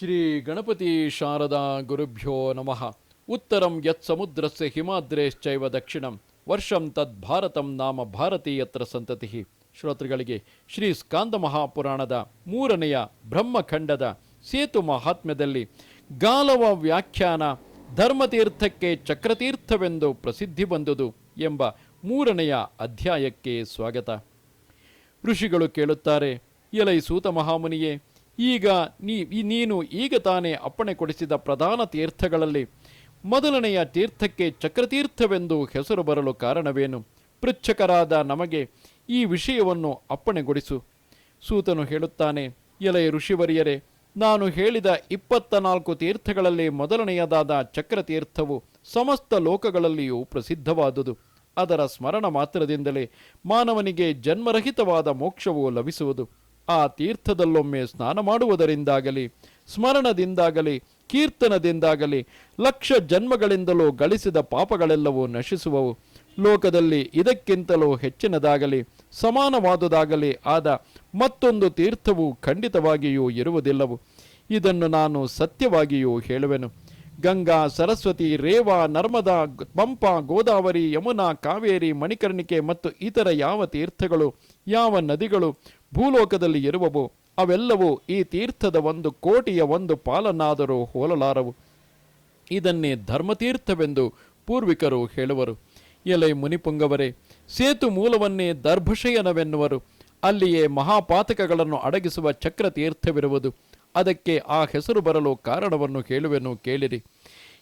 ಶ್ರೀ ಗಣಪತಿ ಶಾರದಾ ಗುರುಭ್ಯೋ ನಮಃ. ಉತ್ತರಂ ಯತ್ ಸಮುದ್ರಸ್ಯ ಹಿಮಾದ್ರೇಶ್ಚೈವ ದಕ್ಷಿಣಂ, ವರ್ಷಂ ತದ್ ಭಾರತಂ ನಾಮ ಭಾರತೀಯತ್ರ ಸಂತತಿ. ಶ್ರೋತೃಗಳಿಗೆ ಶ್ರೀ ಸ್ಕಾಂದ ಮಹಾಪುರಾಣದ ಮೂರನೆಯ ಬ್ರಹ್ಮಖಂಡದ ಸೇತು ಮಹಾತ್ಮ್ಯದಲ್ಲಿ ಗಾಲವ ವ್ಯಾಖ್ಯಾನ ಧರ್ಮತೀರ್ಥಕ್ಕೆ ಚಕ್ರತೀರ್ಥವೆಂದು ಪ್ರಸಿದ್ಧಿ ಬಂದುದು ಎಂಬ ಮೂರನೆಯ ಅಧ್ಯಾಯಕ್ಕೆ ಸ್ವಾಗತ. ಋಷಿಗಳು ಕೇಳುತ್ತಾರೆ, ಎಲೈ ಸೂತ ಮಹಾಮುನಿಯೇ ಈಗ ನೀ ನೀನು ಈಗ ತಾನೇ ಅಪ್ಪಣೆ ಕೊಡಿಸಿದ ಪ್ರಧಾನ ತೀರ್ಥಗಳಲ್ಲಿ ಮೊದಲನೆಯ ತೀರ್ಥಕ್ಕೆ ಚಕ್ರತೀರ್ಥವೆಂದು ಹೆಸರು ಬರಲು ಕಾರಣವೇನು? ಪೃಚ್ಛಕರಾದ ನಮಗೆ ಈ ವಿಷಯವನ್ನು ಅಪ್ಪಣೆಗೊಳಿಸು ಸೂತನು ಹೇಳುತ್ತಾನೆ ಎಲೆಯ ಋಷಿವರಿಯರೇ, ನಾನು ಹೇಳಿದ ಇಪ್ಪತ್ತ ನಾಲ್ಕು ತೀರ್ಥಗಳಲ್ಲಿ ಮೊದಲನೆಯದಾದ ಚಕ್ರತೀರ್ಥವು ಸಮಸ್ತ ಲೋಕಗಳಲ್ಲಿಯೂ ಪ್ರಸಿದ್ಧವಾದುದು. ಅದರ ಸ್ಮರಣ ಮಾತ್ರದಿಂದಲೇ ಮಾನವನಿಗೆ ಜನ್ಮರಹಿತವಾದ ಮೋಕ್ಷವು ಲಭಿಸುವುದು. ಆ ತೀರ್ಥದಲ್ಲೊಮ್ಮೆ ಸ್ನಾನ ಮಾಡುವುದರಿಂದಾಗಲಿ, ಸ್ಮರಣದಿಂದಾಗಲಿ, ಕೀರ್ತನದಿಂದಾಗಲಿ, ಲಕ್ಷ ಜನ್ಮಗಳಿಂದಲೂ ಗಳಿಸಿದ ಪಾಪಗಳೆಲ್ಲವೂ ನಶಿಸುವವು. ಲೋಕದಲ್ಲಿ ಇದಕ್ಕಿಂತಲೂ ಹೆಚ್ಚಿನದಾಗಲಿ, ಸಮಾನವಾದುದಾಗಲಿ ಆದ ಮತ್ತೊಂದು ತೀರ್ಥವು ಖಂಡಿತವಾಗಿಯೂ ಇರುವುದಿಲ್ಲವು. ಇದನ್ನು ನಾನು ಸತ್ಯವಾಗಿಯೂ ಹೇಳುವೆನು. ಗಂಗಾ, ಸರಸ್ವತಿ, ರೇವಾ, ನರ್ಮದಾ ಪಂಪ ಗೋದಾವರಿ, ಯಮುನಾ, ಕಾವೇರಿ, ಮಣಿಕರ್ಣಿಕೆ ಮತ್ತು ಇತರ ಯಾವ ತೀರ್ಥಗಳು ಯಾವ ನದಿಗಳು ಭೂಲೋಕದಲ್ಲಿ ಇರುವವೋ ಅವೆಲ್ಲವೂ ಈ ತೀರ್ಥದ ಒಂದು ಕೋಟಿಯ ಒಂದು ಪಾಲನಾದರೂ ಹೋಲಲಾರವು. ಇದನ್ನೇ ಧರ್ಮತೀರ್ಥವೆಂದು ಪೂರ್ವಿಕರು ಹೇಳುವರು. ಎಲೆ ಮುನಿಪುಂಗವರೇ, ಸೇತು ಮೂಲವನ್ನೇ ದರ್ಭಶಯನವೆನ್ನುವರು. ಅಲ್ಲಿಯೇ ಮಹಾಪಾತಕಗಳನ್ನು ಅಡಗಿಸುವ ಚಕ್ರತೀರ್ಥವಿರುವುದು. ಅದಕ್ಕೆ ಆ ಹೆಸರು ಬರಲು ಕಾರಣವನ್ನು ಹೇಳುವೆನು ಕೇಳಿರಿ.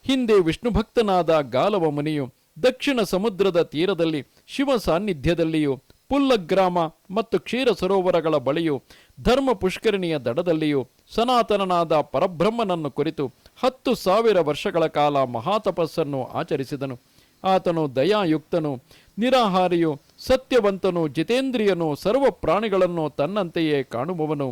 ಹಿಂದೆ ವಿಷ್ಣು ಭಕ್ತನಾದ ಗಾಲವ ಮುನಿಯು ದಕ್ಷಿಣ ಸಮುದ್ರದ ತೀರದಲ್ಲಿ ಶಿವ ಸಾನ್ನಿಧ್ಯದಲ್ಲಿಯೂ ಪುಲ್ಲಗ್ರಾಮ ಮತ್ತು ಕ್ಷೀರ ಸರೋವರಗಳ ಬಳಿಯೂ ಧರ್ಮ ಪುಷ್ಕರಣಿಯ ದಡದಲ್ಲಿಯೂ ಸನಾತನನಾದ ಪರಬ್ರಹ್ಮನನ್ನು ಕುರಿತು ಹತ್ತು ಸಾವಿರ ವರ್ಷಗಳ ಕಾಲ ಮಹಾತಪಸ್ಸನ್ನು ಆಚರಿಸಿದನು. ಆತನು ದಯಾಯುಕ್ತನು, ನಿರಾಹಾರಿಯು, ಸತ್ಯವಂತನು, ಜಿತೇಂದ್ರಿಯನು, ಸರ್ವ ಪ್ರಾಣಿಗಳನ್ನು ತನ್ನಂತೆಯೇ ಕಾಣುವವನು.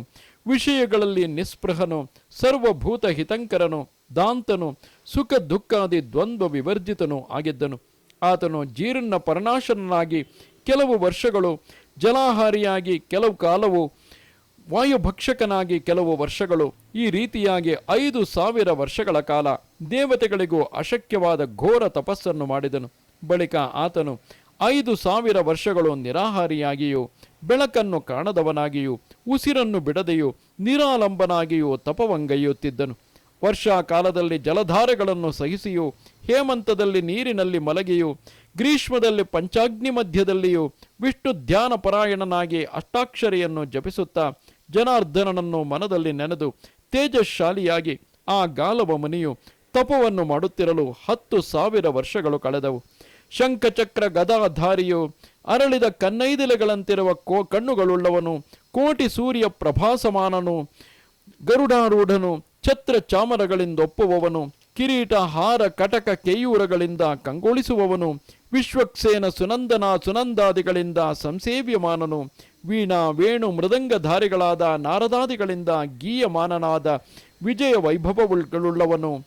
ವಿಷಯಗಳಲ್ಲಿ ನಿಸ್ಪೃಹನು ಸರ್ವಭೂತ ಹಿತಂಕರನು ದಾಂತನು ಸುಖ ದುಃಖಾದಿ ದ್ವಂದ್ವ ವಿವರ್ಜಿತನು ಆಗಿದ್ದನು. ಆತನು ಜೀರ್ಣ ಪರನಾಶನಾಗಿ ಕೆಲವು ವರ್ಷಗಳು ಜಲಾಹಾರಿಯಾಗಿ, ಕೆಲವು ಕಾಲವು ವಾಯುಭಕ್ಷಕನಾಗಿ, ಕೆಲವು ವರ್ಷಗಳು ಈ ರೀತಿಯಾಗಿ ಐದು ಸಾವಿರ ವರ್ಷಗಳ ಕಾಲ ದೇವತೆಗಳಿಗೂ ಅಶಕ್ಯವಾದ ಘೋರ ತಪಸ್ಸನ್ನು ಮಾಡಿದನು. ಬಳಿಕ ಆತನು ಐದು ಸಾವಿರ ವರ್ಷಗಳು ನಿರಾಹಾರಿಯಾಗಿಯೂ, ಬೆಳಕನ್ನು ಕಾಣದವನಾಗಿಯೂ, ಉಸಿರನ್ನು ಬಿಡದೆಯೂ, ನಿರಾಲಂಬನಾಗಿಯೂ ತಪವಂಗೈಯುತ್ತಿದ್ದನು. ವರ್ಷಾ ಕಾಲದಲ್ಲಿ ಜಲಧಾರೆಗಳನ್ನು ಸಹಿಸಿಯೂ, ಹೇಮಂತದಲ್ಲಿ ನೀರಿನಲ್ಲಿ ಮಲಗಿಯೂ, ಗ್ರೀಷ್ಮದಲ್ಲಿ ಪಂಚಾಗ್ನಿ ಮಧ್ಯದಲ್ಲಿಯೂ ವಿಷ್ಣು ಧ್ಯಾನ ಪರಾಯಣನಾಗಿ ಅಷ್ಟಾಕ್ಷರಿಯನ್ನು ಜಪಿಸುತ್ತಾ ಜನಾರ್ದನನನ್ನು ಮನದಲ್ಲಿ ನೆನೆದು ತೇಜಶಾಲಿಯಾಗಿ ಆ ಗಾಲವ ಮುನಿಯು ತಪವನ್ನು ಮಾಡುತ್ತಿರಲು ಹತ್ತು ಸಾವಿರ ವರ್ಷಗಳು ಕಳೆದವು. ಶಂಖಚಕ್ರ ಗದಾಧಾರಿಯು ಅರಳಿದ ಕನ್ನೈದಿಲೆಗಳಂತಿರುವ ಕೋ ಕಣ್ಣುಗಳುಳ್ಳವನು, ಕೋಟಿ ಸೂರ್ಯ ಪ್ರಭಾಸಮಾನನು, ಗರುಡಾರೂಢನು ಛತ್ರ ಚಾಮರಗಳಿಂದೊಪ್ಪುವವನು ಕಿರೀಟ, ಹಾರ, ಕಟಕ, ಕೇಯೂರಗಳಿಂದ ಕಂಗೊಳಿಸುವವನು, ವಿಶ್ವಕ್ಸೇನ ಸುನಂದನ ಸುನಂದಾದಿಗಳಿಂದ ಸಂಸೇವ್ಯಮಾನನು, ವೀಣಾ, ವೇಣು, ಮೃದಂಗಧಾರಿಗಳಾದ ನಾರದಾದಿಗಳಿಂದ ಗೀಯಮಾನನಾದ ವಿಜಯ ವೈಭವಗಳುಳ್ಳವನು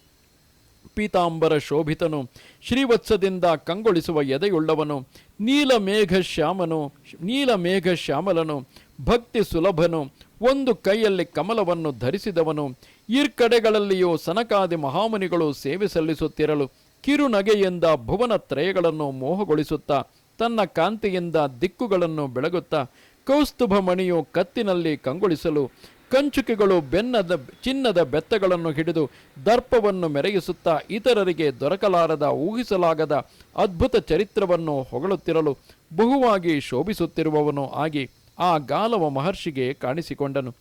ಪೀತಾಂಬರ ಶೋಭಿತನು, ಶ್ರೀವತ್ಸದಿಂದ ಕಂಗೊಳಿಸುವ ಎದೆಯುಳ್ಳವನು, ನೀಲಮೇಘ ಶ್ಯಾಮನು, ನೀಲಮೇಘ ಶ್ಯಾಮಲನು, ಭಕ್ತಿ ಸುಲಭನು, ಒಂದು ಕೈಯಲ್ಲಿ ಕಮಲವನ್ನು ಧರಿಸಿದವನು ಈರ್ಕಡೆಗಳಲ್ಲಿಯೂ ಸನಕಾದಿ ಮಹಾಮುನಿಗಳು ಸೇವೆ ಸಲ್ಲಿಸುತ್ತಿರಲು ಕಿರುನಗೆಯಿಂದ ಭುವನ ತ್ರಯಗಳನ್ನು ಮೋಹಗೊಳಿಸುತ್ತಾ, ತನ್ನ ಕಾಂತಿಯಿಂದ ದಿಕ್ಕುಗಳನ್ನು ಬೆಳಗುತ್ತಾ, ಕೌಸ್ತುಭ ಮಣಿಯು ಕತ್ತಿನಲ್ಲಿ ಕಂಗೊಳಿಸಲು ಕಂಚುಕಿಗಳು ಬೆನ್ನದ ಚಿನ್ನದ ಬೆತ್ತಗಳನ್ನು ಹಿಡಿದು ದರ್ಪವನ್ನು ಮೆರೆಯಿಸುತ್ತಾ ಇತರರಿಗೆ ದೊರಕಲಾರದ, ಊಹಿಸಲಾಗದ ಅದ್ಭುತ ಚರಿತ್ರವನ್ನು ಹೊಗಳುತ್ತಿರಲು ಬಹುವಾಗಿ ಶೋಭಿಸುತ್ತಿರುವವನು ಆಗಿ ಆ ಗಾಲವ ಮಹರ್ಷಿಗೆ ಕಾಣಿಸಿಕೊಂಡನು.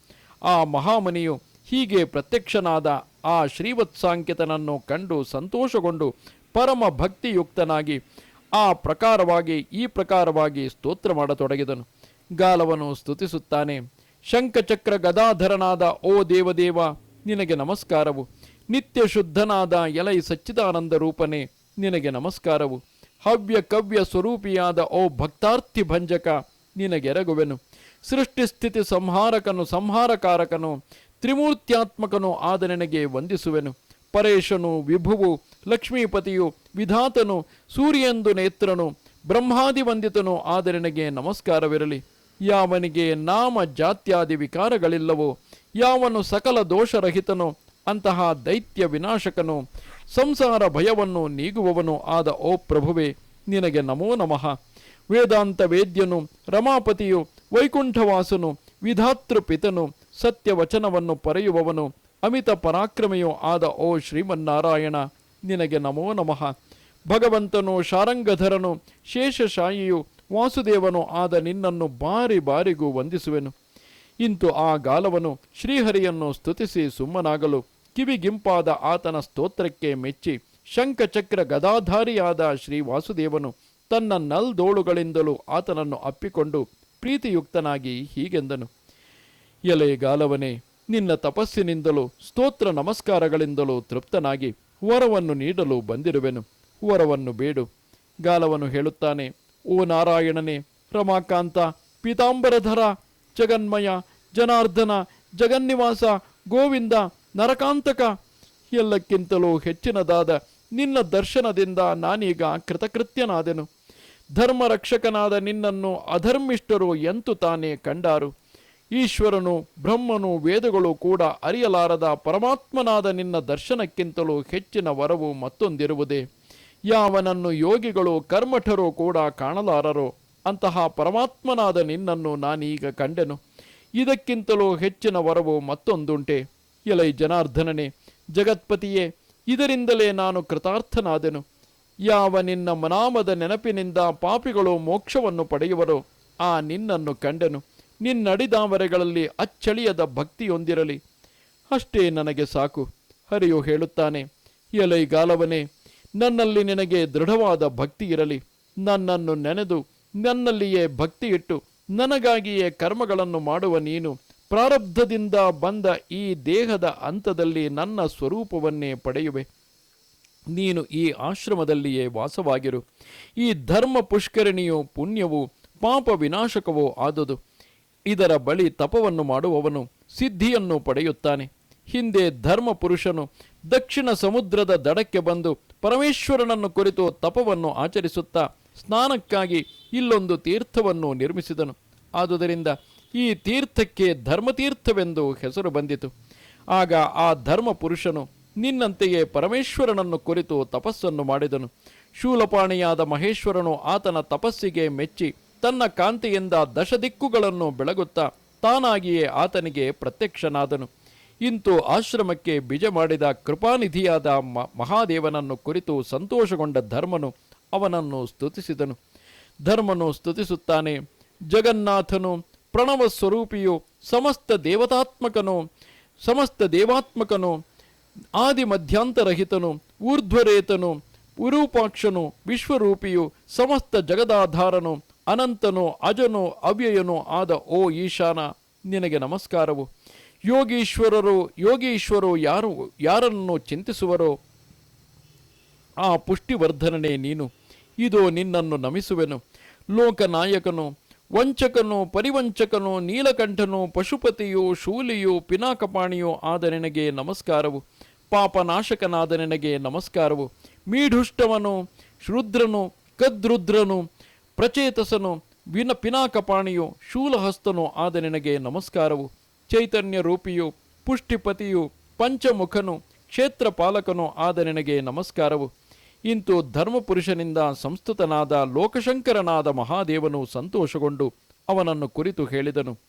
ಆ ಮಹಾಮುನಿಯು ಹೀಗೆ ಪ್ರತ್ಯಕ್ಷನಾದ ಆ ಶ್ರೀವತ್ಸಾಂಕಿತನನ್ನು ಕಂಡು ಸಂತೋಷಗೊಂಡು ಪರಮ ಭಕ್ತಿಯುಕ್ತನಾಗಿ ಆ ಪ್ರಕಾರವಾಗಿ, ಈ ಪ್ರಕಾರವಾಗಿ ಸ್ತೋತ್ರ ಮಾಡತೊಡಗಿದನು. ಗಾಲವನು ಸ್ತುತಿಸುತ್ತಾನೆ. ಶಂಖಚಕ್ರ ಗದಾಧರನಾದ, ಓ ದೇವದೇವ, ನಿನಗೆ ನಮಸ್ಕಾರವು. ನಿತ್ಯ ಶುದ್ಧನಾದ ಎಲೈ ಸಚ್ಚಿದಾನಂದ ರೂಪನೇ, ನಿನಗೆ ನಮಸ್ಕಾರವು. ಹವ್ಯ ಕವ್ಯ ಸ್ವರೂಪಿಯಾದ, ಓ ಭಕ್ತಾರ್ಥಿ ಭಂಜಕ ನಿನಗೆರಗುವೆನು ಸೃಷ್ಟಿಸ್ಥಿತಿ ಸಂಹಾರಕನು, ಸಂಹಾರಕಾರಕನು. ತ್ರಿಮೂರ್ತ್ಯಾತ್ಮಕನು ಆದ ನಿನಗೆ ವಂದಿಸುವೆನು. ಪರೇಶನು, ವಿಭುವು, ಲಕ್ಷ್ಮೀಪತಿಯು, ವಿಧಾತನು, ಸೂರ್ಯಂದು ನೇತ್ರನು, ಬ್ರಹ್ಮಾದಿ ವಂದಿತನು ಆದ ನಿನಗೆ ನಮಸ್ಕಾರವಿರಲಿ. ಯಾವನಿಗೆ ನಾಮ ಜಾತ್ಯಾದಿ ವಿಕಾರಗಳಿಲ್ಲವೋ, ಯಾವನು ಸಕಲ ದೋಷರಹಿತನು, ಅಂತಹ ದೈತ್ಯ ವಿನಾಶಕನು, ಸಂಸಾರ ಭಯವನ್ನು ನೀಗುವವನು ಆದ ಓ ಪ್ರಭುವೆ, ನಿನಗೆ ನಮೋ ನಮಃ. ವೇದಾಂತ ವೇದ್ಯನು ರಮಾಪತಿಯು, ವೈಕುಂಠವಾಸನು ವಿಧಾತೃ ಪಿತನು ಸತ್ಯವಚನವನ್ನು ಪರೆಯುವವನು ಅಮಿತ ಪರಾಕ್ರಮೆಯೂ ಆದ ಓ ಶ್ರೀಮನ್ನಾರಾಯಣ, ನಿನಗೆ ನಮೋ ನಮಃ. ಭಗವಂತನು ಶಾರಂಗಧರನು, ಶೇಷಶಾಯಿಯು ವಾಸುದೇವನು ಆದ ನಿನ್ನನ್ನು ಬಾರಿ ಬಾರಿಗೂ ವಂದಿಸುವೆನು. ಇಂತು ಆ ಗಾಲವನು ಶ್ರೀಹರಿಯನ್ನು ಸ್ತುತಿಸಿ ಸುಮ್ಮನಾಗಲು, ಕಿವಿಗಿಂಪಾದ ಆತನ ಸ್ತೋತ್ರಕ್ಕೆ ಮೆಚ್ಚಿ ಶಂಖಚಕ್ರ ಗದಾಧಾರಿಯಾದ ಶ್ರೀ ವಾಸುದೇವನು ತನ್ನ ನಲ್ದೋಳುಗಳಿಂದಲೂ ಆತನನ್ನು ಅಪ್ಪಿಕೊಂಡು ಪ್ರೀತಿಯುಕ್ತನಾಗಿ ಹೀಗೆಂದನು. ಎಲೆ ಗಾಲವನೇ ನಿನ್ನ ತಪಸ್ಸಿನಿಂದಲೂ, ಸ್ತೋತ್ರ ನಮಸ್ಕಾರಗಳಿಂದಲೂ ತೃಪ್ತನಾಗಿ ವರವನ್ನು ನೀಡಲು ಬಂದಿರುವೆನು. ವರವನ್ನು ಬೇಡು. ಗಾಲವನು ಹೇಳುತ್ತಾನೆ, ಓ ನಾರಾಯಣನೇ, ರಮಾಕಾಂತ, ಪೀತಾಂಬರಧರ, ಜಗನ್ಮಯ, ಜನಾರ್ದನ, ಜಗನ್ನಿವಾಸ, ಗೋವಿಂದ, ನರಕಾಂತಕ, ಎಲ್ಲಕ್ಕಿಂತಲೂ ಹೆಚ್ಚಿನದಾದ ನಿನ್ನ ದರ್ಶನದಿಂದ ನಾನೀಗ ಕೃತಕೃತ್ಯನಾದೆನು. ಧರ್ಮರಕ್ಷಕನಾದ ನಿನ್ನನ್ನು ಅಧರ್ಮಿಷ್ಠರು ಎಂತು ತಾನೇ ಕಂಡಾರು. ಈಶ್ವರನು, ಬ್ರಹ್ಮನು, ವೇದಗಳು ಕೂಡ ಅರಿಯಲಾರದ ಪರಮಾತ್ಮನಾದ ನಿನ್ನ ದರ್ಶನಕ್ಕಿಂತಲೂ ಹೆಚ್ಚಿನ ವರವು ಮತ್ತೊಂದಿರುವುದೇ. ಯಾವನನ್ನು ಯೋಗಿಗಳು, ಕರ್ಮಠರು ಕೂಡ ಕಾಣಲಾರರೋ, ಅಂತಹ ಪರಮಾತ್ಮನಾದ ನಿನ್ನನ್ನು ನಾನೀಗ ಕಂಡೆನು. ಇದಕ್ಕಿಂತಲೂ ಹೆಚ್ಚಿನ ವರವು ಮತ್ತೊಂದುಂಟೆ. ಎಲೈ ಜನಾರ್ಧನನೆ ಜಗತ್ಪತಿಯೇ, ಇದರಿಂದಲೇ ನಾನು ಕೃತಾರ್ಥನಾದೆನು. ಯಾವ ನಿನ್ನ ಮನಾಮದ ನೆನಪಿನಿಂದ ಪಾಪಿಗಳು ಮೋಕ್ಷವನ್ನು ಪಡೆಯುವರೋ, ಆ ನಿನ್ನನ್ನು ಕಂಡೆನು. ನಿನ್ನಡಿದಾವರೆಗಳಲ್ಲಿ ಅಚ್ಚಳಿಯದ ಭಕ್ತಿಯೊಂದಿರಲಿ. ಅಷ್ಟೇ ನನಗೆ ಸಾಕು, ಹರಿಯು ಹೇಳುತ್ತಾನೆ. ಎಲೈಗಾಲವನೇ, ನನ್ನಲ್ಲಿ ನಿನಗೆ ದೃಢವಾದ ಭಕ್ತಿ ಇರಲಿ. ನನ್ನನ್ನು ನೆನೆದು, ನನ್ನಲ್ಲಿಯೇ ಭಕ್ತಿ ಇಟ್ಟು ನನಗಾಗಿಯೇ ಕರ್ಮಗಳನ್ನು ಮಾಡುವ ನೀನು, ಪ್ರಾರಬ್ಧದಿಂದ ಬಂದ ಈ ದೇಹದ ಹಂತದಲ್ಲಿ ನನ್ನ ಸ್ವರೂಪವನ್ನೇ ಪಡೆಯುವೆ. ನೀನು ಈ ಆಶ್ರಮದಲ್ಲಿಯೇ ವಾಸವಾಗಿರು. ಈ ಧರ್ಮ ಪುಷ್ಕರಣಿಯು ಪುಣ್ಯವು, ಪಾಪ ವಿನಾಶಕವೋ ಆದುದು. ಇದರ ಬಳಿ ತಪವನ್ನು ಮಾಡುವವನು ಸಿದ್ಧಿಯನ್ನು ಪಡೆಯುತ್ತಾನೆ. ಹಿಂದೆ ಧರ್ಮ ಪುರುಷನು ದಕ್ಷಿಣ ಸಮುದ್ರದ ದಡಕ್ಕೆ ಬಂದು ಪರಮೇಶ್ವರನನ್ನು ಕುರಿತು ತಪವನ್ನು ಆಚರಿಸುತ್ತಾ ಸ್ನಾನಕ್ಕಾಗಿ ಇಲ್ಲೊಂದು ತೀರ್ಥವನ್ನು ನಿರ್ಮಿಸಿದನು. ಆದುದರಿಂದ ಈ ತೀರ್ಥಕ್ಕೆ ಧರ್ಮತೀರ್ಥವೆಂದು ಹೆಸರು ಬಂದಿತು. ಆಗ ಆ ಧರ್ಮ ಪುರುಷನು ನಿನ್ನಂತೆಯೇ ಪರಮೇಶ್ವರನನ್ನು ಕುರಿತು ತಪಸ್ಸನ್ನು ಮಾಡಿದನು. ಶೂಲಪಾಣಿಯಾದ ಮಹೇಶ್ವರನು ಆತನ ತಪಸ್ಸಿಗೆ ಮೆಚ್ಚಿ ತನ್ನ ಕಾಂತಿಯಿಂದ ದಶದಿಕ್ಕುಗಳನ್ನು ಬೆಳಗುತ್ತಾ ತಾನಾಗಿಯೇ ಆತನಿಗೆ ಪ್ರತ್ಯಕ್ಷನಾದನು. ಇಂತು ಆಶ್ರಮಕ್ಕೆ ಬಿಜ ಮಾಡಿದ ಕೃಪಾನಿಧಿಯಾದ ಮ, ಮಹಾದೇವನನ್ನು ಕುರಿತು ಸಂತೋಷಗೊಂಡ ಧರ್ಮನು ಅವನನ್ನು ಸ್ತುತಿಸಿದನು. ಧರ್ಮನು ಸ್ತುತಿಸುತ್ತಾನೆ, ಜಗನ್ನಾಥನು ಪ್ರಣವ ಸ್ವರೂಪಿಯು ಸಮಸ್ತ ದೇವತಾತ್ಮಕನು, ಸಮಸ್ತ ದೇವಾತ್ಮಕನು ಆದಿ ಮಧ್ಯಾಂತರಹಿತನು ಊರ್ಧ್ವರೇತನು, ವಿರೂಪಾಕ್ಷನು, ವಿಶ್ವರೂಪಿಯು, ಸಮಸ್ತ ಜಗದಾಧಾರನು ಅನಂತನು, ಅಜನು, ಅವ್ಯಯನು ಆದ, ಓ ಈಶಾನ, ನಿನಗೆ ನಮಸ್ಕಾರವು. ಯೋಗೀಶ್ವರರು ಯೋಗೀಶ್ವರು ಯಾರು, ಯಾರನ್ನು ಚಿಂತಿಸುವರೋ? ಆ ಪುಷ್ಟಿವರ್ಧನನೇ ನೀನು. ಇದು ನಿನ್ನನ್ನು ನಮಿಸುವೆನು. ಲೋಕನಾಯಕನು, ವಂಚಕನು, ಪರಿವಂಚಕನು, ನೀಲಕಂಠನು, ಪಶುಪತಿಯು, ಶೂಲಿಯು, ಪಿನಾಕಪಾಣಿಯು ಆದ ನಿನಗೆ ನಮಸ್ಕಾರವು. ಪಾಪನಾಶಕನಾದ ನಿನಗೆ ನಮಸ್ಕಾರವು. ಮೀಢುಷ್ಟವನು, ಶ್ರುದ್ರನು, ಕದ್ರುದ್ರನು ಪ್ರಚೇತಸನು, ವಿನ ಪಿನಾಕಪಾಣಿಯು, ಶೂಲಹಸ್ತನು ಆದ ನಿನಗೆ ನಮಸ್ಕಾರವು. ಚೈತನ್ಯ ರೂಪಿಯು, ಪುಷ್ಟಿಪತಿಯು, ಪಂಚಮುಖನು, ಕ್ಷೇತ್ರಪಾಲಕನು ಆದ ನಿನಗೆ ನಮಸ್ಕಾರವು. ಇಂತು ಧರ್ಮಪುರುಷನಿಂದ ಸಂಸ್ತುತನಾದ ಲೋಕಶಂಕರನಾದ ಮಹಾದೇವನು ಸಂತೋಷಗೊಂಡು ಅವನನ್ನು ಕುರಿತು ಹೇಳಿದನು.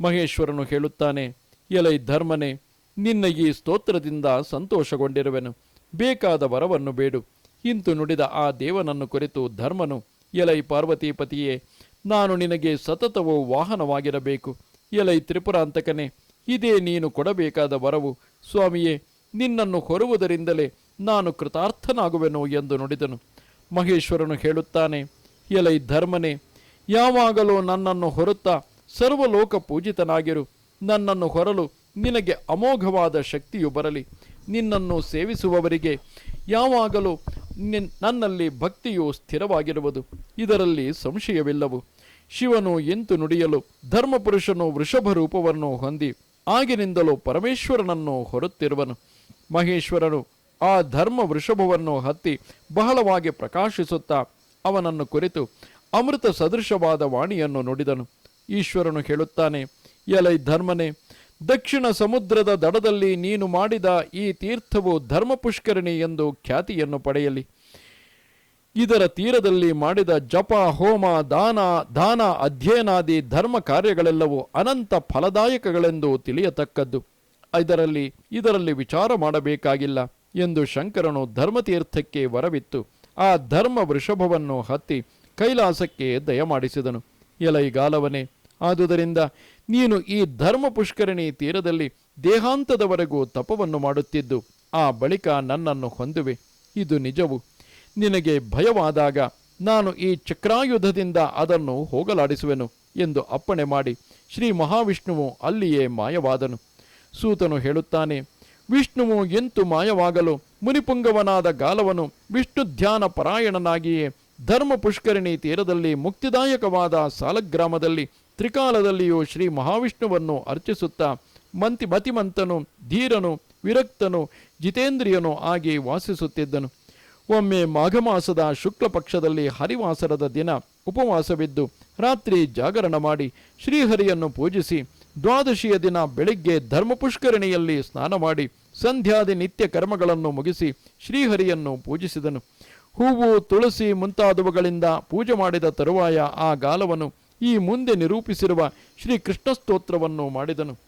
ಮಹೇಶ್ವರನು ಹೇಳುತ್ತಾನೆ, ಎಲೈ ಧರ್ಮನೇ, ನಿನ್ನ ಈ ಸ್ತೋತ್ರದಿಂದ ಸಂತೋಷಗೊಂಡಿರುವೆನು. ಬೇಕಾದ ವರವನ್ನು ಬೇಡು. ಇಂತು ನುಡಿದ ಆ ದೇವನನ್ನು ಕುರಿತು ಧರ್ಮನು ಎಲೈ ಪಾರ್ವತಿ ಪತಿಯೇ, ನಾನು ನಿನಗೆ ಸತತವೂ ವಾಹನವಾಗಿರಬೇಕು. ಎಲೈ ತ್ರಿಪುರಾಂತಕನೇ, ಇದೇ ನೀನು ಕೊಡಬೇಕಾದ ವರವು. ಸ್ವಾಮಿಯೇ, ನಿನ್ನನ್ನು ಹೊರುವುದರಿಂದಲೇ ನಾನು ಕೃತಾರ್ಥನಾಗುವೆನು ಎಂದು ನುಡಿದನು. ಮಹೇಶ್ವರನು ಹೇಳುತ್ತಾನೆ, ಎಲೈ ಧರ್ಮನೇ, ಯಾವಾಗಲೂ ನನ್ನನ್ನು ಹೊರುತ್ತಾ ಸರ್ವಲೋಕ ಪೂಜಿತನಾಗಿರು. ನನ್ನನ್ನು ಹೊರಲು ನಿನಗೆ ಅಮೋಘವಾದ ಶಕ್ತಿಯು ಬರಲಿ. ನಿನ್ನನ್ನು ಸೇವಿಸುವವರಿಗೆ ಯಾವಾಗಲೂ ನನ್ನಲ್ಲಿ ಭಕ್ತಿಯು ಸ್ಥಿರವಾಗಿರುವುದು. ಇದರಲ್ಲಿ ಸಂಶಯವಿಲ್ಲವು. ಶಿವನು ಎಂತು ನುಡಿಯಲು, ಧರ್ಮಪುರುಷನು ವೃಷಭ ರೂಪವನ್ನು ಹೊಂದಿ, ಆಗಿನಿಂದಲೂ ಪರಮೇಶ್ವರನನ್ನು ಹೊರುತ್ತಿರುವನು. ಮಹೇಶ್ವರನು ಆ ಧರ್ಮ ವೃಷಭವನ್ನು ಹತ್ತಿ ಬಹಳವಾಗಿ ಪ್ರಕಾಶಿಸುತ್ತಾ ಅವನನ್ನು ಕುರಿತು ಅಮೃತ ಸದೃಶವಾದ ವಾಣಿಯನ್ನು ನುಡಿದನು. ಈಶ್ವರನು ಹೇಳುತ್ತಾನೆ, ಎಲೈ ಧರ್ಮನೇ ದಕ್ಷಿಣ ಸಮುದ್ರದ ದಡದಲ್ಲಿ ನೀನು ಮಾಡಿದ ಈ ತೀರ್ಥವು ಧರ್ಮ ಪುಷ್ಕರಣಿ ಎಂದು ಖ್ಯಾತಿಯನ್ನು ಪಡೆಯಲಿ. ಇದರ ತೀರದಲ್ಲಿ ಮಾಡಿದ ಜಪ, ಹೋಮ, ದಾನ ದಾನ ಅಧ್ಯಯನಾದಿ ಧರ್ಮ ಕಾರ್ಯಗಳೆಲ್ಲವೂ ಅನಂತ ಫಲದಾಯಕಗಳೆಂದು ತಿಳಿಯತಕ್ಕದ್ದು. ಇದರಲ್ಲಿ ಇದರಲ್ಲಿ ವಿಚಾರ ಮಾಡಬೇಕಾಗಿಲ್ಲ ಎಂದು ಶಂಕರನು ಧರ್ಮತೀರ್ಥಕ್ಕೆ ವರವಿತ್ತು. ಆ ಧರ್ಮ ವೃಷಭವನ್ನು ಹತ್ತಿ ಕೈಲಾಸಕ್ಕೆ ದಯಮಾಡಿಸಿದನು. ಎಲೈಗಾಲವನೇ, ಆದುದರಿಂದ ನೀನು ಈ ಧರ್ಮ ಪುಷ್ಕರಣಿ ತೀರದಲ್ಲಿ ದೇಹಾಂತದವರೆಗೂ ತಪವನ್ನು ಮಾಡುತ್ತಿದ್ದು, ಆ ಬಳಿಕ ನನ್ನನ್ನು ಹೊಂದುವೆ. ಇದು ನಿಜವು. ನಿನಗೆ ಭಯವಾದಾಗ ನಾನು ಈ ಚಕ್ರಾಯುಧದಿಂದ ಅದನ್ನು ಹೋಗಲಾಡಿಸುವೆನು ಎಂದು ಅಪ್ಪಣೆ ಮಾಡಿ ಶ್ರೀ ಮಹಾವಿಷ್ಣುವು ಅಲ್ಲಿಯೇ ಮಾಯವಾದನು. ಸೂತನು ಹೇಳುತ್ತಾನೆ, ವಿಷ್ಣುವು ಎಂತು ಮಾಯವಾಗಲು? ಮುನಿಪುಂಗವನಾದ ಗಾಲವನು ವಿಷ್ಣು ಧ್ಯಾನ ಪರಾಯಣನಾಗಿಯೇ ಧರ್ಮ ಪುಷ್ಕರಣಿ ತೀರದಲ್ಲಿ ಮುಕ್ತಿದಾಯಕವಾದ ಸಾಲಗ್ರಾಮದಲ್ಲಿ ತ್ರಿಕಾಲದಲ್ಲಿಯೂ ಶ್ರೀ ಮಹಾವಿಷ್ಣುವನ್ನು ಅರ್ಚಿಸುತ್ತಾ ಮಂತಿ ಮತಿಮಂತನು, ಧೀರನು, ವಿರಕ್ತನು, ಜಿತೇಂದ್ರಿಯನು ಆಗಿ ವಾಸಿಸುತ್ತಿದ್ದನು. ಒಮ್ಮೆ ಮಾಘಮಾಸದ ಶುಕ್ಲ ಪಕ್ಷದಲ್ಲಿ ಹರಿವಾಸರದ ದಿನ ಉಪವಾಸವಿದ್ದು ರಾತ್ರಿ ಜಾಗರಣ ಮಾಡಿ ಶ್ರೀಹರಿಯನ್ನು ಪೂಜಿಸಿ ದ್ವಾದಶಿಯ ದಿನ ಬೆಳಿಗ್ಗೆ ಧರ್ಮಪುಷ್ಕರಣಿಯಲ್ಲಿ ಸ್ನಾನ ಮಾಡಿ ಸಂಧ್ಯಾದಿ ನಿತ್ಯ ಕರ್ಮಗಳನ್ನು ಮುಗಿಸಿ ಶ್ರೀಹರಿಯನ್ನು ಪೂಜಿಸಿದನು. ಹೂವು, ತುಳಸಿ ಮುಂತಾದವುಗಳಿಂದ ಪೂಜೆ ಮಾಡಿದ ತರುವಾಯ ಆ ಗಾಲವನು ಈ ಮುಂದೆ ನಿರೂಪಿಸಿರುವ ಶ್ರೀ ಕೃಷ್ಣ ಸ್ತೋತ್ರವನ್ನು ಮಾಡಿದನು.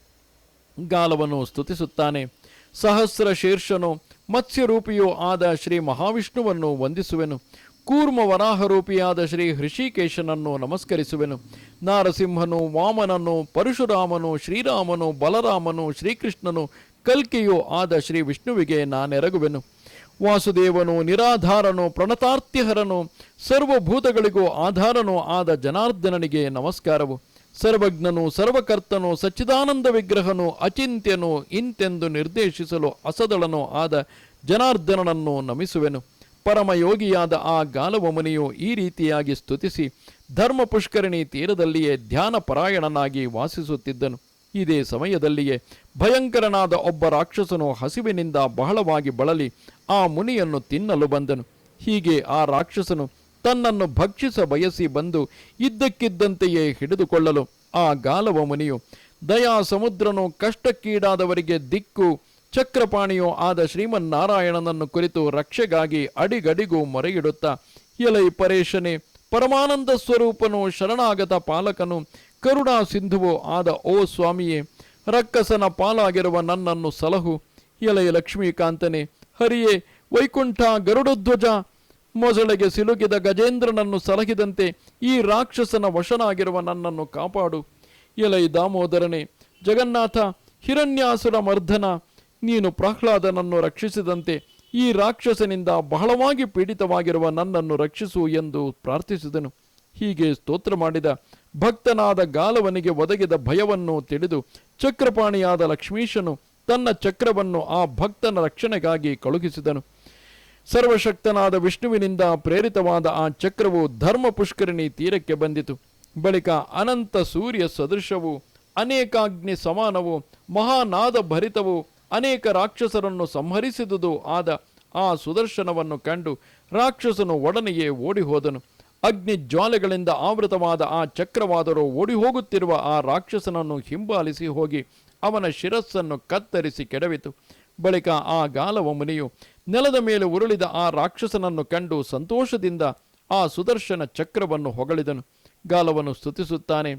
ಗಾಲವನ್ನು ಸ್ತುತಿಸುತ್ತಾನೆ. ಸಹಸ್ರ ಶೀರ್ಷನು ಮತ್ಸ್ಯರೂಪಿಯೂ ಆದ ಶ್ರೀ ಮಹಾವಿಷ್ಣುವನ್ನು ವಂದಿಸುವೆನು. ಕೂರ್ಮ ವರಾಹರೂಪಿಯಾದ ಶ್ರೀ ಹೃಷಿಕೇಶನನ್ನು ನಮಸ್ಕರಿಸುವೆನು. ನಾರಸಿಂಹನು, ವಾಮನನು, ಪರಶುರಾಮನು, ಶ್ರೀರಾಮನು, ಬಲರಾಮನು, ಶ್ರೀಕೃಷ್ಣನು, ಕಲ್ಕಿಯೂ ಆದ ಶ್ರೀ ವಿಷ್ಣುವಿಗೆ ನಾನೆರಗುವೆನು. ವಾಸುದೇವನು, ನಿರಾಧಾರನು ಪ್ರಣತಾರ್ತಿಹರನು ಸರ್ವಭೂತಗಳಿಗೂ ಆಧಾರನು ಆದ ಜನಾರ್ದನನಿಗೆ ನಮಸ್ಕಾರವು. ಸರ್ವಜ್ಞನು, ಸರ್ವಕರ್ತನು, ಸಚ್ಚಿದಾನಂದ ವಿಗ್ರಹನು, ಅಚಿಂತ್ಯನು, ಇಂತೆಂದು ನಿರ್ದೇಶಿಸಲು ಅಸದಳನು ಆದ ಜನಾರ್ದನನನ್ನು ನಮಿಸುವೆನು. ಪರಮಯೋಗಿಯಾದ ಆ ಗಾಲವ ಮುನಿಯು ಈ ರೀತಿಯಾಗಿ ಸ್ತುತಿಸಿ ಧರ್ಮ ಪುಷ್ಕರಣಿ ತೀರದಲ್ಲಿಯೇ ಧ್ಯಾನ ಪರಾಯಣನಾಗಿ ವಾಸಿಸುತ್ತಿದ್ದನು. ಇದೇ ಸಮಯದಲ್ಲಿಯೇ ಭಯಂಕರನಾದ ಒಬ್ಬ ರಾಕ್ಷಸನು ಹಸಿವಿನಿಂದ ಬಹಳವಾಗಿ ಬಳಲಿ ಆ ಮುನಿಯನ್ನು ತಿನ್ನಲು ಬಂದನು. ಹೀಗೆ ಆ ರಾಕ್ಷಸನು ತನ್ನನ್ನು ಭಕ್ಷಿಸ ಬಯಸಿ ಬಂದು ಇದ್ದಕ್ಕಿದ್ದಂತೆಯೇ ಹಿಡಿದುಕೊಳ್ಳಲು. ಆ ಗಾಲವ ಮುನಿಯು ದಯಾ ಸಮುದ್ರನು ಕಷ್ಟಕ್ಕೀಡಾದವರಿಗೆ ದಿಕ್ಕು, ಚಕ್ರಪಾಣಿಯೋ ಆದ ಶ್ರೀಮನ್ನಾರಾಯಣನನ್ನು ಕುರಿತು ರಕ್ಷೆಗಾಗಿ ಅಡಿಗಡಿಗೂ ಮೊರೆಯಿಡುತ್ತಾ, ಎಲೈ ಪರೇಶನೇ, ಪರಮಾನಂದ ಸ್ವರೂಪನು ಶರಣಾಗತ ಪಾಲಕನು ಕರುಣಾ ಸಿಂಧುವು ಆದ ಓ ಸ್ವಾಮಿಯೇ, ರಕ್ಕಸನ ಪಾಲಾಗಿರುವ ನನ್ನನ್ನು ಸಲಹು. ಎಲೆಯ ಲಕ್ಷ್ಮೀಕಾಂತನೇ, ಹರಿಯೇ, ವೈಕುಂಠ ಗರುಡಧ್ವಜ. ಮೊಸಳೆಗೆ ಸಿಲುಕಿದ ಗಜೇಂದ್ರನನ್ನು ಸಲಹಿದಂತೆ ಈ ರಾಕ್ಷಸನ ವಶನಾಗಿರುವ ನನ್ನನ್ನು ಕಾಪಾಡು. ಎಲೈ ದಾಮೋದರನೇ, ಜಗನ್ನಾಥ, ಹಿರಣ್ಯಾಸುರ ಮರ್ಧನ, ನೀನು ಪ್ರಹ್ಲಾದನನ್ನು ರಕ್ಷಿಸಿದಂತೆ ಈ ರಾಕ್ಷಸನಿಂದ ಬಹಳವಾಗಿ ಪೀಡಿತವಾಗಿರುವ ನನ್ನನ್ನು ರಕ್ಷಿಸು ಎಂದು ಪ್ರಾರ್ಥಿಸಿದನು. ಹೀಗೆ ಸ್ತೋತ್ರ ಮಾಡಿದ ಭಕ್ತನಾದ ಗಾಲವನಿಗೆ ಒದಗಿದ ಭಯವನ್ನು ತಿಳಿದು ಚಕ್ರಪಾಣಿಯಾದ ಲಕ್ಷ್ಮೀಶನು ತನ್ನ ಚಕ್ರವನ್ನು ಆ ಭಕ್ತನ ರಕ್ಷಣೆಗಾಗಿ ಕಳುಹಿಸಿದನು. ಸರ್ವಶಕ್ತನಾದ ವಿಷ್ಣುವಿನಿಂದ ಪ್ರೇರಿತವಾದ ಆ ಚಕ್ರವು ಧರ್ಮ ಪುಷ್ಕರಿಣಿ ತೀರಕ್ಕೆ ಬಂದಿತು. ಬಳಿಕ ಅನಂತ ಸೂರ್ಯ ಸದೃಶವು, ಅನೇಕಾಗ್ನಿ ಸಮಾನವು, ಮಹಾನಾದ ಭರಿತವು, ಅನೇಕ ರಾಕ್ಷಸರನ್ನು ಸಂಹರಿಸಿದುದು ಆದ ಆ ಸುದರ್ಶನವನ್ನು ಕಂಡು ರಾಕ್ಷಸನು ಒಡನೆಯೇ ಓಡಿ ಹೋದನು ಅಗ್ನಿ ಜ್ವಾಲೆಗಳಿಂದ ಆವೃತವಾದ ಆ ಚಕ್ರವಾದರೂ ಓಡಿ ಹೋಗುತ್ತಿರುವ ಆ ರಾಕ್ಷಸನನ್ನು ಹಿಂಬಾಲಿಸಿ ಹೋಗಿ ಅವನ ಶಿರಸ್ಸನ್ನು ಕತ್ತರಿಸಿ ಕೆಡವಿತು. ಬಳಿಕ ಆ ಗಾಲವ ಮುನಿಯು ನೆಲದ ಮೇಲೆ ಉರುಳಿದ ಆ ರಾಕ್ಷಸನನ್ನು ಕಂಡು ಸಂತೋಷದಿಂದ ಆ ಸುದರ್ಶನ ಚಕ್ರವನ್ನು ಹೊಗಳಿದನು. ಗಾಲವನ್ನು ಸ್ತುತಿಸುತ್ತಾನೆ.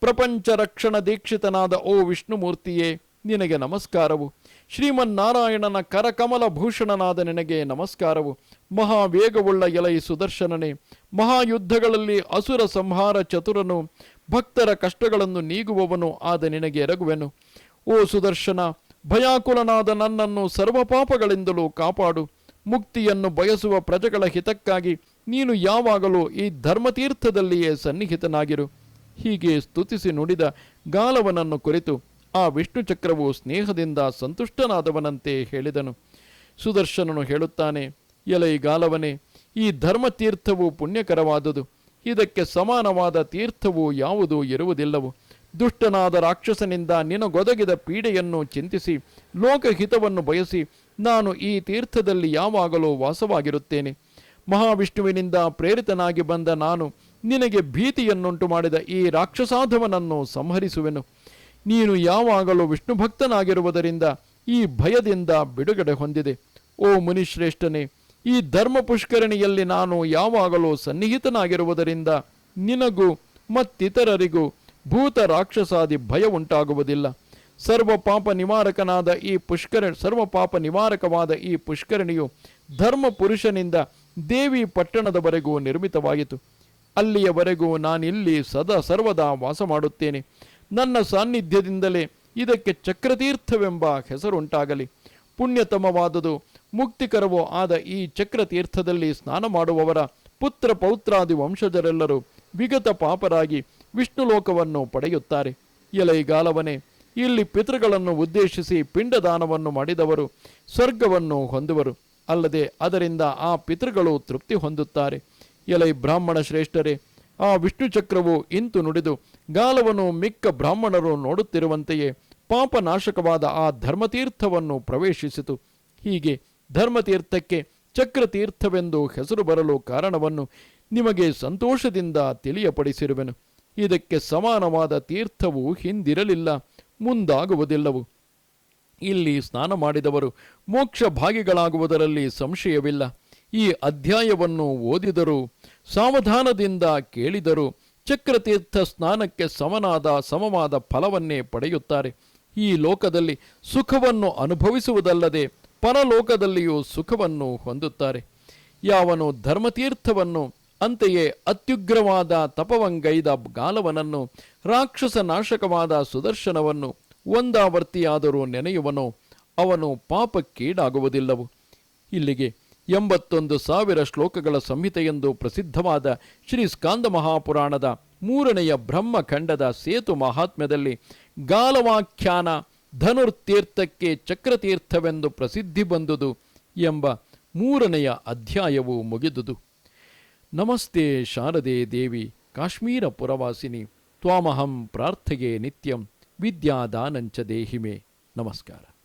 ಪ್ರಪಂಚ ರಕ್ಷಣ ದೀಕ್ಷಿತನಾದ ಓ ವಿಷ್ಣುಮೂರ್ತಿಯೇ, ನಿನಗೆ ನಮಸ್ಕಾರವು. ಶ್ರೀಮನ್ನಾರಾಯಣನ ಕರಕಮಲ ಭೂಷಣನಾದ ನಿನಗೆ ನಮಸ್ಕಾರವು. ಮಹಾವೇಗವುಳ್ಳ ಎಲೈ ಸುದರ್ಶನನೇ ಮಹಾಯುದ್ಧಗಳಲ್ಲಿ ಅಸುರ ಸಂಹಾರ ಚತುರನು ಭಕ್ತರ ಕಷ್ಟಗಳನ್ನು ನೀಗುವವನು ಆದ ನಿನಗೆ ಎರಗುವೆನು. ಓ ಸುದರ್ಶನ, ಭಯಾಕುಲನಾದ ನನ್ನನ್ನು ಸರ್ವ ಪಾಪಗಳಿಂದಲೂ ಕಾಪಾಡು. ಮುಕ್ತಿಯನ್ನು ಬಯಸುವ ಪ್ರಜೆಗಳ ಹಿತಕ್ಕಾಗಿ ನೀನು ಯಾವಾಗಲೂ ಈ ಧರ್ಮತೀರ್ಥದಲ್ಲಿಯೇ ಸನ್ನಿಹಿತನಾಗಿರು. ಹೀಗೆ ಸ್ತುತಿಸಿ ನುಡಿದ ಗಾಲವನನ್ನು ಕುರಿತು ಆ ವಿಷ್ಣು ಚಕ್ರವು ಸ್ನೇಹದಿಂದ ಸಂತುಷ್ಟನಾದವನಂತೆ ಹೇಳಿದನು. ಸುದರ್ಶನನು ಹೇಳುತ್ತಾನೆ, ಎಲೈ ಗಾಲವನೇ ಈ ಧರ್ಮತೀರ್ಥವು ಪುಣ್ಯಕರವಾದುದು. ಇದಕ್ಕೆ ಸಮಾನವಾದ ತೀರ್ಥವು ಯಾವುದೂ ಇರುವುದಿಲ್ಲವು ದುಷ್ಟನಾದ ರಾಕ್ಷಸನಿಂದ ನಿನಗೊದಗಿದ ಪೀಡೆಯನ್ನು ಚಿಂತಿಸಿ, ಲೋಕಹಿತವನ್ನು ಬಯಸಿ, ನಾನು ಈ ತೀರ್ಥದಲ್ಲಿ ಯಾವಾಗಲೂ ವಾಸವಾಗಿರುತ್ತೇನೆ. ಮಹಾವಿಷ್ಣುವಿನಿಂದ ಪ್ರೇರಿತನಾಗಿ ಬಂದ ನಾನು, ನಿನಗೆ ಭೀತಿಯನ್ನುಂಟು ಮಾಡಿದ ಈ ರಾಕ್ಷಸಾಧವನನ್ನು ಸಂಹರಿಸುವೆನು. ನೀನು ಯಾವಾಗಲೂ ವಿಷ್ಣು ಭಕ್ತನಾಗಿರುವುದರಿಂದ ಈ ಭಯದಿಂದ ಬಿಡುಗಡೆ ಹೊಂದಿದೆ. ಓ ಮುನಿಶ್ರೇಷ್ಠನೇ ಈ ಧರ್ಮ ಪುಷ್ಕರಣಿಯಲ್ಲಿ ನಾನು ಯಾವಾಗಲೂ ಸನ್ನಿಹಿತನಾಗಿರುವುದರಿಂದ ನಿನಗೂ ಮತ್ತಿತರರಿಗೂ ಭೂತ ರಾಕ್ಷಸಾದಿ ಭಯ ಉಂಟಾಗುವುದಿಲ್ಲ. ಸರ್ವ ಪಾಪ ನಿವಾರಕನಾದ ಈ ಪುಷ್ಕರ, ಸರ್ವ ಪಾಪ ನಿವಾರಕವಾದ ಈ ಪುಷ್ಕರಣಿಯು ಧರ್ಮ ಪುರುಷನಿಂದ ದೇವಿ ಪಟ್ಟಣದವರೆಗೂ ನಿರ್ಮಿತವಾಯಿತು. ಅಲ್ಲಿಯವರೆಗೂ ನಾನಿಲ್ಲಿ ಸದಾ ಸರ್ವದಾ ವಾಸ ಮಾಡುತ್ತೇನೆ. ನನ್ನ ಸಾನ್ನಿಧ್ಯದಿಂದಲೇ ಇದಕ್ಕೆ ಚಕ್ರತೀರ್ಥವೆಂಬ ಹೆಸರುಂಟಾಗಲಿ. ಪುಣ್ಯತಮವಾದುದು ಮುಕ್ತಿಕರವೋ ಆದ ಈ ಚಕ್ರತೀರ್ಥದಲ್ಲಿ ಸ್ನಾನ ಮಾಡುವವರ ಪುತ್ರ ಪೌತ್ರಾದಿ ವಂಶಜರೆಲ್ಲರೂ ವಿಗತ ಪಾಪರಾಗಿ ವಿಷ್ಣು ಲೋಕವನ್ನು ಪಡೆಯುತ್ತಾರೆ. ಎಲೈಗಾಲವನೇ ಇಲ್ಲಿ ಪಿತೃಗಳನ್ನು ಉದ್ದೇಶಿಸಿ ಪಿಂಡದಾನವನ್ನು ಮಾಡಿದವರು ಸ್ವರ್ಗವನ್ನು ಹೊಂದುವರು. ಅಲ್ಲದೆ ಅದರಿಂದ ಆ ಪಿತೃಗಳು ತೃಪ್ತಿ ಹೊಂದುತ್ತಾರೆ. ಎಲೈ ಬ್ರಾಹ್ಮಣ ಶ್ರೇಷ್ಠರೇ, ಆ ವಿಷ್ಣು ಚಕ್ರವು ಇಂತು ನುಡಿದು ಗಾಲವನ್ನು ಮಿಕ್ಕ ಬ್ರಾಹ್ಮಣರು ನೋಡುತ್ತಿರುವಂತೆಯೇ ಪಾಪನಾಶಕವಾದ ಆ ಧರ್ಮತೀರ್ಥವನ್ನು ಪ್ರವೇಶಿಸಿತು. ಹೀಗೆ ಧರ್ಮತೀರ್ಥಕ್ಕೆ ಚಕ್ರತೀರ್ಥವೆಂದು ಹೆಸರು ಬರಲು ಕಾರಣವನ್ನು ನಿಮಗೆ ಸಂತೋಷದಿಂದ ತಿಳಿಯಪಡಿಸಿರುವೆನು. ಇದಕ್ಕೆ ಸಮಾನವಾದ ತೀರ್ಥವು ಹಿಂದಿರಲಿಲ್ಲ, ಮುಂದಾಗುವುದಿಲ್ಲವು. ಇಲ್ಲಿ ಸ್ನಾನ ಮಾಡಿದವರು ಮೋಕ್ಷ ಭಾಗಿಗಳಾಗುವುದರಲ್ಲಿ ಸಂಶಯವಿಲ್ಲ. ಈ ಅಧ್ಯಾಯವನ್ನು ಓದಿದರೂ, ಸಾವಧಾನದಿಂದ ಕೇಳಿದರೂ ಚಕ್ರತೀರ್ಥ ಸ್ನಾನಕ್ಕೆ ಸಮನಾದ ಸಮವಾದ ಫಲವನ್ನೇ ಪಡೆಯುತ್ತಾರೆ. ಈ ಲೋಕದಲ್ಲಿ ಸುಖವನ್ನು ಅನುಭವಿಸುವುದಲ್ಲದೆ ಪರಲೋಕದಲ್ಲಿಯೂ ಸುಖವನ್ನು ಹೊಂದುತ್ತಾರೆ. ಯಾವನು ಧರ್ಮತೀರ್ಥವನ್ನು, ಅಂತೆಯೇ ಅತ್ಯುಗ್ರವಾದ ತಪವಂಗೈದ ಗಾಲವನನ್ನು, ರಾಕ್ಷಸ ನಾಶಕವಾದ ಸುದರ್ಶನವನ್ನು ಒಂದಾವರ್ತಿಯಾದರೂ ನೆನೆಯುವನೋ, ಅವನು ಪಾಪಕ್ಕೀಡಾಗುವುದಿಲ್ಲವು. ಇಲ್ಲಿಗೆ ಎಂಬತ್ತೊಂದು ಸಾವಿರ ಶ್ಲೋಕಗಳ ಸಂಹಿತೆಯೆಂದು ಪ್ರಸಿದ್ಧವಾದ ಶ್ರೀ ಸ್ಕಾಂದ ಮಹಾಪುರಾಣದ ಮೂರನೆಯ ಬ್ರಹ್ಮಖಂಡದ ಸೇತು ಮಹಾತ್ಮ್ಯದಲ್ಲಿ ಗಾಲವಾಖ್ಯಾನ ಧನುರ್ತೀರ್ಥಕ್ಕೆ ಚಕ್ರತೀರ್ಥವೆಂದು ಪ್ರಸಿದ್ಧಿ ಬಂದುದು ಎಂಬ ಮೂರನೆಯ ಅಧ್ಯಾಯವು ಮುಗಿದುದು. ನಮಸ್ತೆ ಶಾರದೆ ದೇವಿ, ಕಾಶ್ಮೀರ ಪುರವಾಸಿನಿ, ತ್ವಾಮಹಂ ಪ್ರಾರ್ಥೆಗೆ ನಿತ್ಯಂ ವಿದ್ಯಾದಾನಂಚ ದೇಹಿಮೆ. ನಮಸ್ಕಾರ.